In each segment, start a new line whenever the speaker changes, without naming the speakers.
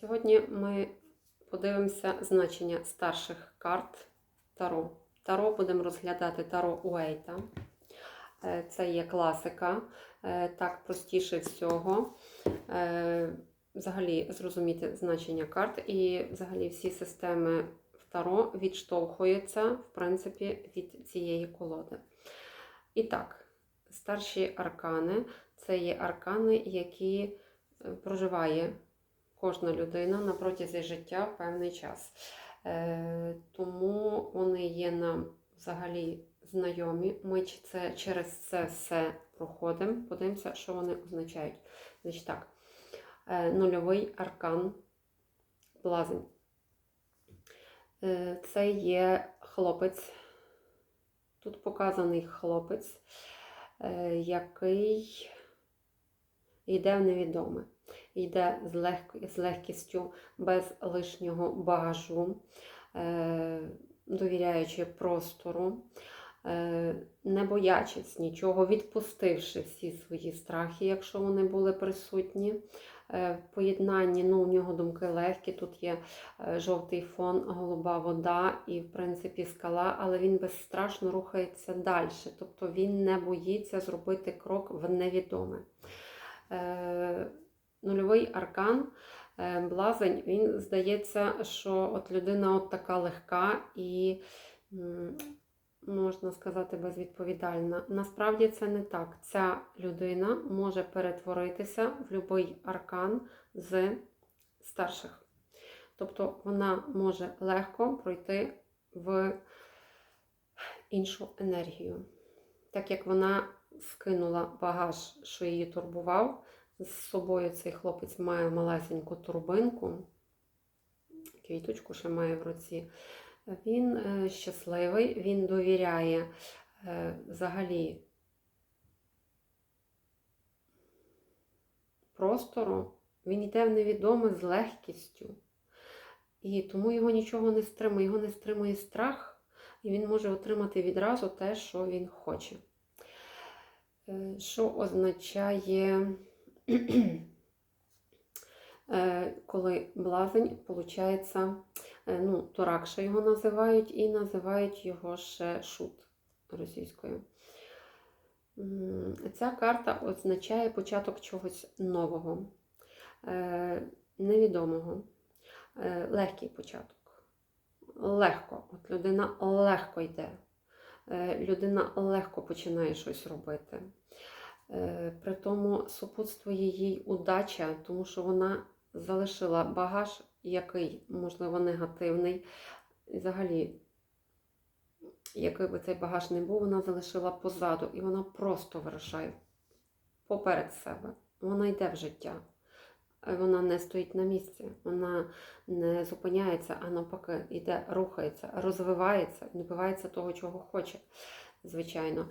Сьогодні ми подивимося значення старших карт Таро. Таро будемо розглядати Таро Уейта. Е, Це є класика, Е, так простіше всього. е, Взагалі зрозуміти значення карт і взагалі всі системи в Таро відштовхуються, в принципі, від цієї колоди. І так, старші аркани це є аркани, які проживає кожна людина на протязі життя в певний час. Е, Тому вони є нам взагалі знайомі. Ми це, через це все проходимо. Подивимося, що вони означають. Значить так, е, нульовий аркан блазень. Е, Це є хлопець. Тут показаний хлопець, який йде в невідоме йде з, легк... з легкістю, без лишнього багажу, е... довіряючи простору, е... не боячись нічого, відпустивши всі свої страхи, якщо вони були присутні. Е, В поєднанні ну, у нього думки легкі, тут є е, жовтий фон, голуба вода і, в принципі, скала, але він безстрашно рухається далі. Тобто він не боїться зробити крок в невідоме. Нульовий аркан, е, блазень, він здається, що от людина от така легка і, можна сказати, безвідповідальна. Насправді це не так. Ця людина може перетворитися в будь-який аркан з старших. Тобто вона може легко пройти в іншу енергію. Так як вона скинула багаж, що її турбував, з собою цей хлопець має малесеньку турбинку, квіточку ще має в руці. Він е, щасливий, він довіряє е, взагалі простору, він йде в невідоме з легкістю. І тому його нічого не стримує, його не стримує страх, і він може отримати відразу те, що він хоче. Е, Що означає коли блазень, виходить, ну, Торакша його називають, і називають його ще шут російською. Ця карта означає початок чогось нового, е, невідомого, е, легкий початок. Легко. От людина легко йде. Е, Людина легко починає щось робити. Е, При тому супутствує їй удача, тому що вона залишила багаж, який, можливо, негативний. І взагалі, який би цей багаж не був, вона залишила позаду, і вона просто вирушає поперед себе. Вона йде в життя. Е, Вона не стоїть на місці, вона не зупиняється, а навпаки, йде, рухається, розвивається, добивається того, чого хоче, звичайно.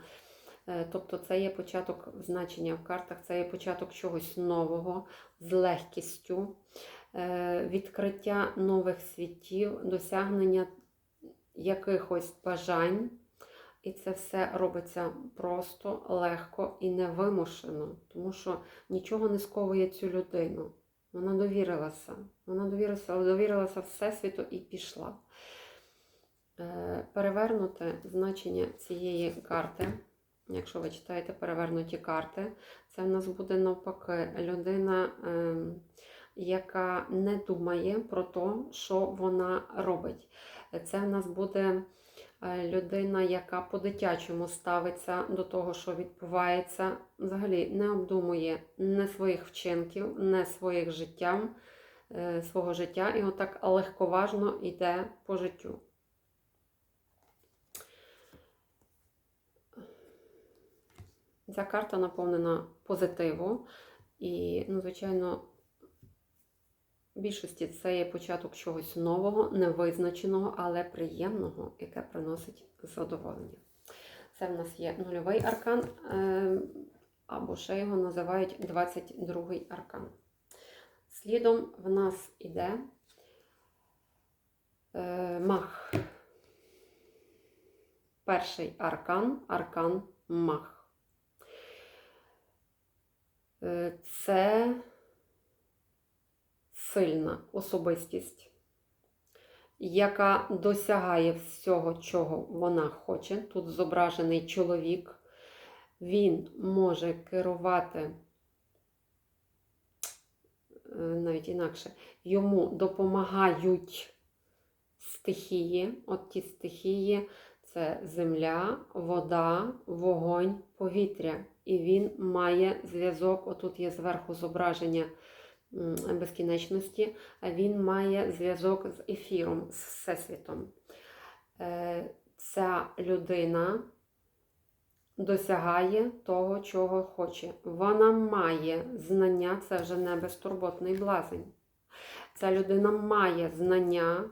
Е, Тобто це є початок значення в картах, це є початок чогось нового з легкістю, е, відкриття нових світів, досягнення якихось бажань. І це все робиться просто, легко і невимушено, тому що нічого не сковує цю людину. Вона довірилася. Вона довірилася, довірилася Всесвіту і пішла. Е, Перевернуте значення цієї карти. Якщо ви читаєте перевернуті карти, це в нас буде навпаки людина, ем, яка не думає про те, що вона робить. Це в нас буде е, людина, яка по-дитячому ставиться до того, що відбувається, взагалі не обдумує не своїх вчинків, не своїх життям, е, свого життя, і отак легковажно йде по життю. Ця карта наповнена позитиву. І, ну, звичайно, в більшості це є початок чогось нового, невизначеного, але приємного, яке приносить задоволення. Це в нас є нульовий аркан, е, або ще його називають 22-й аркан. Слідом в нас іде е, мах. Перший аркан аркан мах. Е, Це сильна особистість, яка досягає всього, чого вона хоче. Тут зображений чоловік, він може керувати е, навіть інакше, йому допомагають стихії. От ті стихії це земля, вода, вогонь, повітря. І він має зв'язок, отут є зверху зображення безкінечності, він має зв'язок з ефіром, з Всесвітом. Е, Ця людина досягає того, чого хоче. Вона має знання, це вже не безтурботний блазень. Ця людина має знання,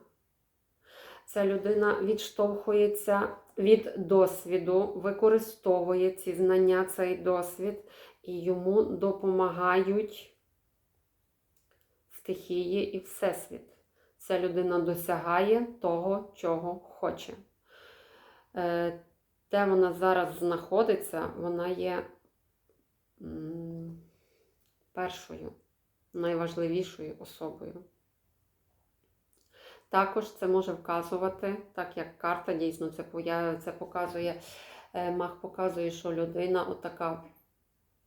ця людина відштовхується від досвіду, використовує ці знання, цей досвід, і йому допомагають стихії і Всесвіт. Ця людина досягає того, чого хоче. Е, Де вона зараз знаходиться, вона є першою, найважливішою особою. Також це може вказувати, так як карта дійсно це, це показує, е, маг показує, що людина отака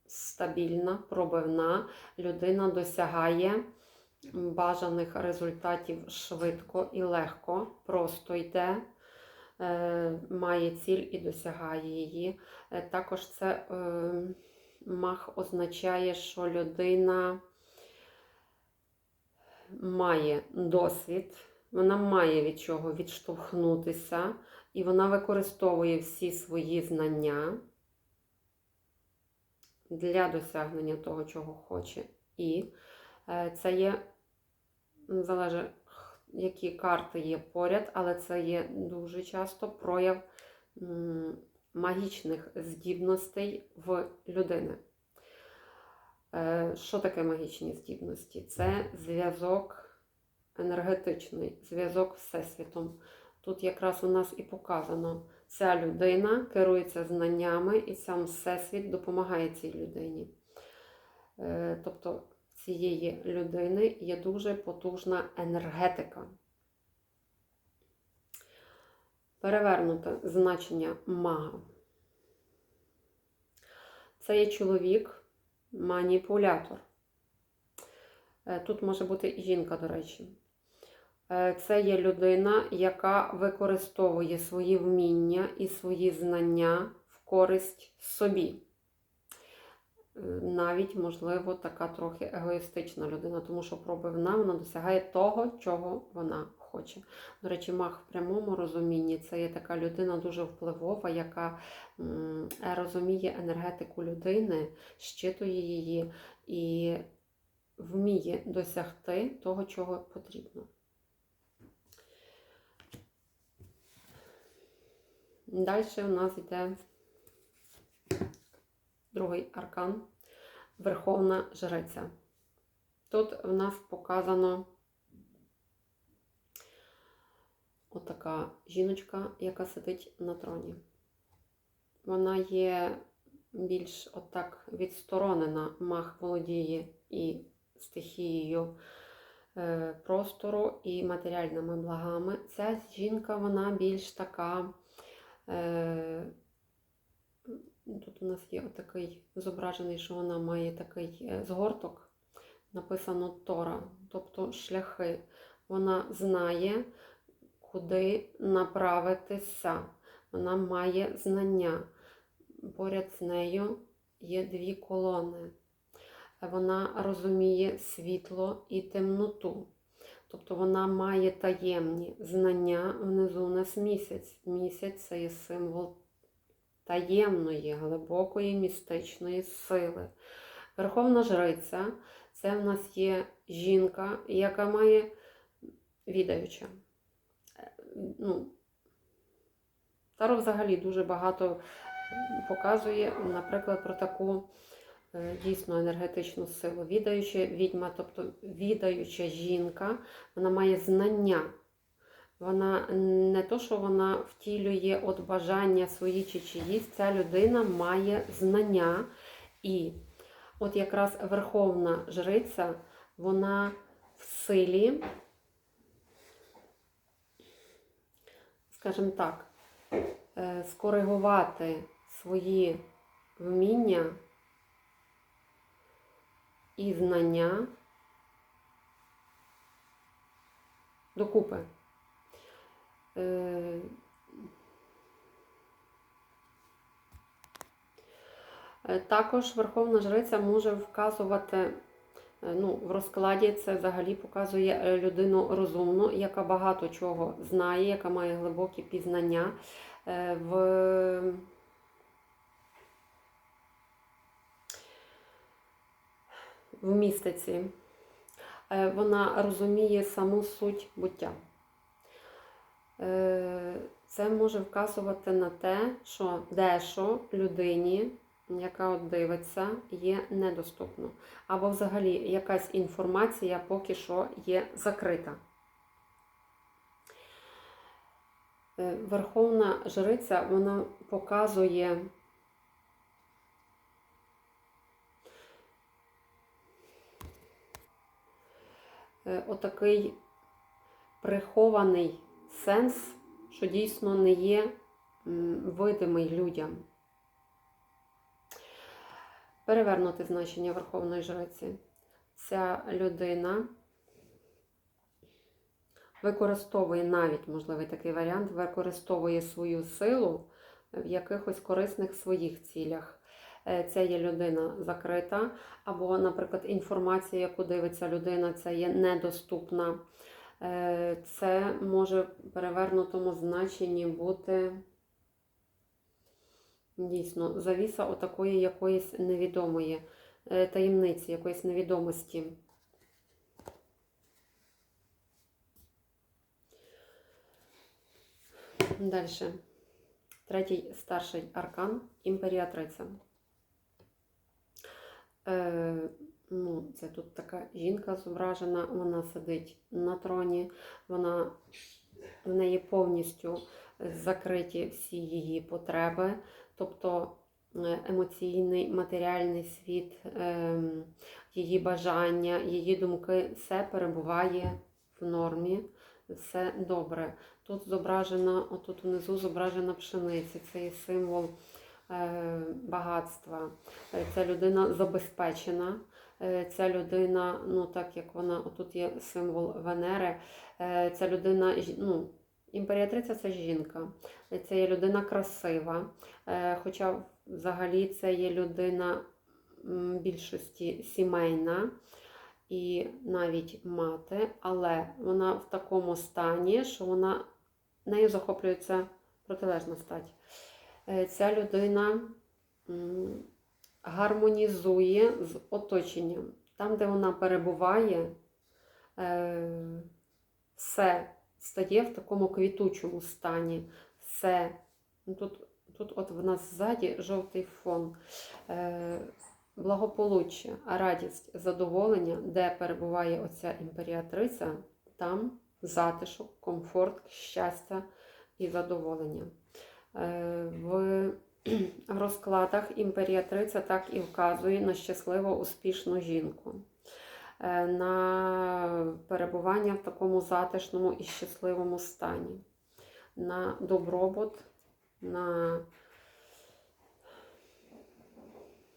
стабільна, пробивна, людина досягає бажаних результатів швидко і легко, просто йде, е, має ціль і досягає її. Е, Також це е, маг означає, що людина має досвід, вона має від чого відштовхнутися, і вона використовує всі свої знання для досягнення того, чого хоче. І е, це є, залежить, які карти є поряд, але це є дуже часто прояв магічних здібностей в людини. Е, Що таке магічні здібності? Це зв'язок енергетичний, зв'язок з Всесвітом. Тут якраз у нас і показано, ця людина керується знаннями, і сам Всесвіт допомагає цій людині. Е, Тобто цієї людини є дуже потужна енергетика. Перевернуте значення мага. Це є чоловік, маніпулятор. Е, Тут може бути і жінка, до речі. Е, Це є людина, яка використовує свої вміння і свої знання в користь собі. Е, Навіть, можливо, така трохи егоїстична людина, тому що пробивна вона досягає того, чого вона хоче. До речі, маг в прямому розумінні це є така людина дуже впливова, яка розуміє енергетику людини, щитує її і вміє досягти того, чого потрібно. Далі у нас йде другий аркан Верховна Жриця. Тут в нас показано отака жіночка, яка сидить на троні. Вона є більш отак відсторонена, мах володіє і стихією е, простору, і матеріальними благами. Ця жінка, вона більш така. Е, Тут у нас є отакий зображений, що вона має такий е, згорток, написано Тора, тобто шляхи. Вона знає, куди направитися. Вона має знання. Поряд з нею є дві колони. Вона розуміє світло і темноту. Тобто вона має таємні знання внизу у нас місяць. Місяць це є символ таємної, глибокої містичної сили. Верховна Жриця це в нас є жінка, яка має відаюча. Ну, Таро взагалі дуже багато показує, наприклад, про таку дійсно енергетичну силу. Відаюча відьма, тобто відаюча жінка, вона має знання. Вона не то, що вона втілює от бажання свої чи чиїсь, ця людина має знання. І от якраз Верховна Жриця, вона в силі, скажімо так, е, скоригувати свої вміння і знання докупи. Е, Е, Також Верховна Жриця може вказувати, е, ну, в розкладі це взагалі показує людину розумну, яка багато чого знає, яка має глибокі пізнання в. В містиці. Е, Вона розуміє саму суть буття. Е, Це може вказувати на те, що дещо людині яка от дивиться, є недоступно. Або взагалі якась інформація поки що є закрита. Е, Верховна жриця вона показує отакий прихований сенс, що дійсно не є видимий людям. Перевернути значення Верховної Жриці. Ця людина використовує навіть, можливий такий варіант, використовує свою силу в якихось корисних своїх цілях. Це є людина закрита, або, наприклад, інформація, яку дивиться людина, це є недоступна. Е, Це може в перевернутому значенні бути. Дійсно, завіса отакої якоїсь невідомої е, таємниці, якоїсь невідомості. Далі. Третій старший аркан імперіатриця. Е, ну, це тут така жінка зображена, вона сидить на троні, вона в неї повністю закриті всі її потреби, тобто е, емоційний, матеріальний світ, ем, її бажання, її думки, все перебуває в нормі, все добре. Тут зображена, отут внизу зображена пшениця, це є символ багатства. Е, Ця людина забезпечена. Е, Ця людина, ну так як вона, отут є символ Венери, е, ця людина, ну, імперіатриця це жінка, Е, це є людина красива, е, хоча взагалі це є людина більшості сімейна і навіть мати, але вона в такому стані, що вона нею захоплюється протилежна стать. Е, Ця людина гармонізує з оточенням. Там, де вона перебуває, е, все стає в такому квітучому стані. Все. Ну, Тут, тут от в нас ззаді жовтий фон. Е, Благополуччя, радість, задоволення, де перебуває оця імперіатриця, там затишок, комфорт, щастя і задоволення. Е, В розкладах імперіатриця так і вказує на щасливо успішну жінку, е, на перебування в такому затишному і щасливому стані, на добробут, на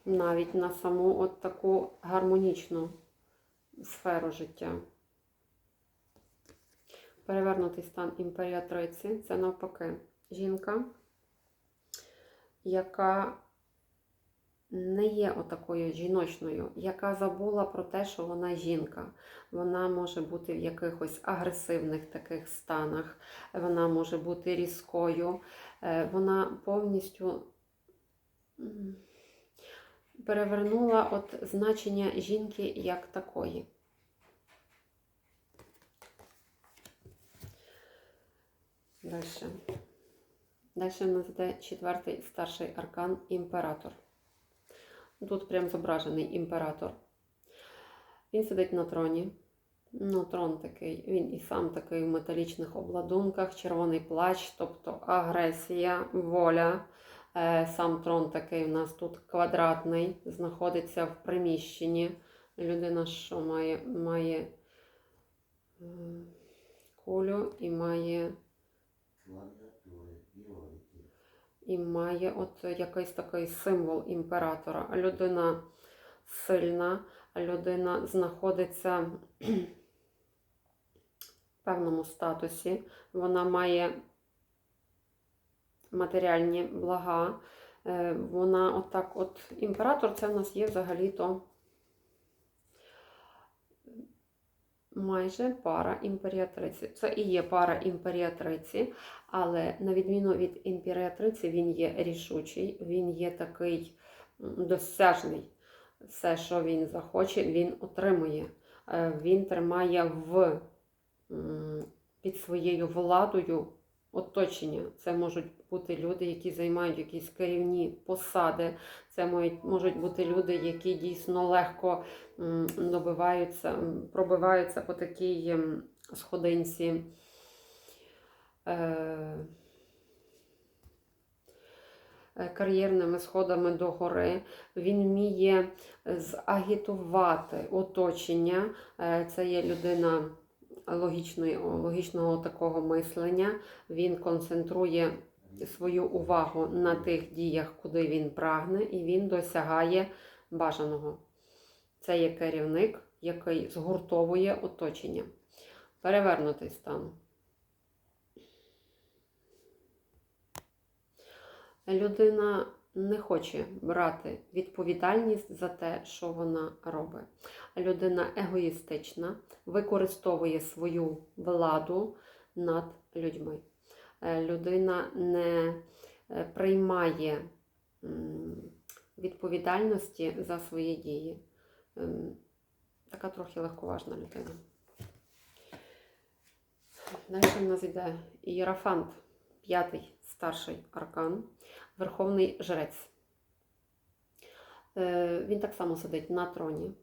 навіть на саму от таку гармонічну сферу життя. Перевернутий стан імперіатриці це навпаки жінка, яка не є отакою жіночною, яка забула про те, що вона жінка. Вона може бути в якихось агресивних таких станах, вона може бути різкою, е, вона повністю перевернула от значення жінки як такої. Далі. Далі у нас йде четвертий старший аркан імператор. Тут прям зображений імператор. Він сидить на троні. Ну, трон такий, він і сам такий в металічних обладунках, червоний плащ, тобто агресія, воля. Е, Сам трон такий у нас тут квадратний, знаходиться в приміщенні. Людина, що має, має е, кулю і має.
І
має от якийсь такий символ імператора. Людина сильна, людина знаходиться в певному статусі. Вона має матеріальні блага. Е, Вона отак, от імператор це в нас є взагалі-то майже пара імперіатриці. Це і є пара імперіатриці, але на відміну від імперіатриці, він є рішучий, він є такий досяжний. Все, що він захоче, він отримує. Е, Він тримає в, під своєю владою оточення. Це можуть бути люди, які займають якісь керівні посади. Це можуть, бути люди, які дійсно легко добиваються, пробиваються по такій сходинці. Е, е, Кар'єрними сходами до гори, він вміє загітувати оточення. Е, Це є людина логічної, логічного такого мислення. Він концентрує свою увагу на тих діях, куди він прагне, і він досягає бажаного. Це є керівник, який згуртовує оточення. Перевернутий стан. Людина не хоче брати відповідальність за те, що вона робить. Людина егоїстична, використовує свою владу над людьми. Е, Людина не е, приймає відповідальності за свої дії. Ем, Така трохи легковажна людина. Далі в нас йде Ієрофант, п'ятий старший аркан, Верховний Жрець. Е, Він так само сидить на троні.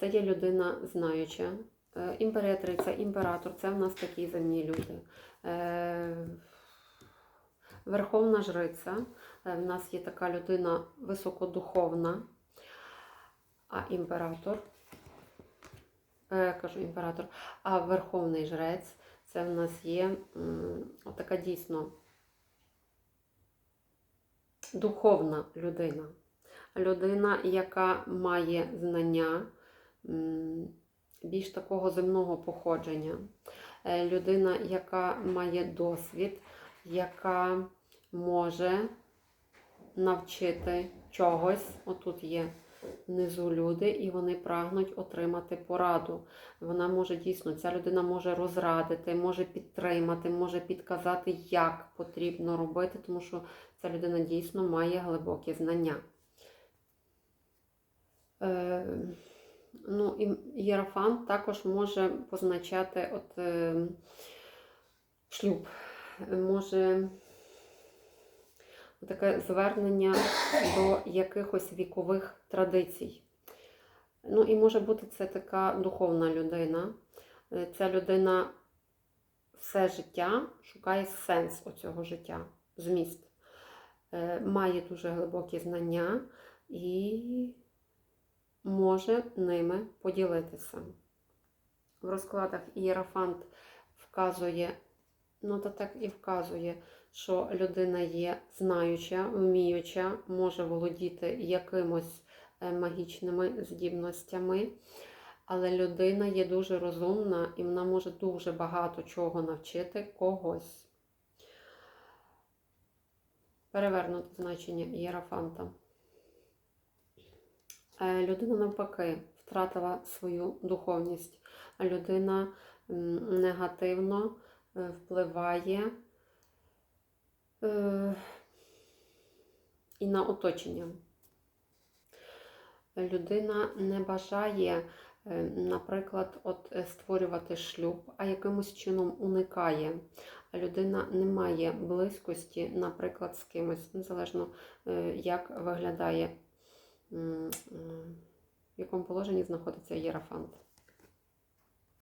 Це є людина знаюча. Е, Імператриця, імператор це в нас такі земні люди. Е, Верховна жриця. В нас є така людина високодуховна, а імператор, кажу імператор, а верховний жрець це в нас є така дійсно духовна людина. Людина, яка має знання більш такого земного походження. Е, Людина, яка має досвід, яка може навчити чогось. Отут є внизу люди, і вони прагнуть отримати пораду. Вона може дійсно, ця людина може розрадити, може підтримати, може підказати, як потрібно робити, тому що ця людина дійсно має глибокі знання. Е, ну, і Єрофант також може позначати от, е, шлюб, може таке звернення до якихось вікових традицій. Ну, і може бути це така духовна людина. Е, Ця людина все життя шукає сенс оцього життя, зміст. Е, Має дуже глибокі знання і може ними поділитися. В розкладах Ієрофант вказує, ну та так і вказує, що людина є знаюча, вміюча, може володіти якимось е, магічними здібностями, але людина є дуже розумна і вона може дуже багато чого навчити когось. Перевернути значення Єрофанта. Е, Людина навпаки втратила свою духовність, а людина негативно е, впливає і на оточення. Людина не бажає, е, наприклад, от е, створювати шлюб, а якимось чином уникає. Людина не має близькості, наприклад, з кимось, незалежно е, як виглядає, в якому положенні знаходиться єрофант.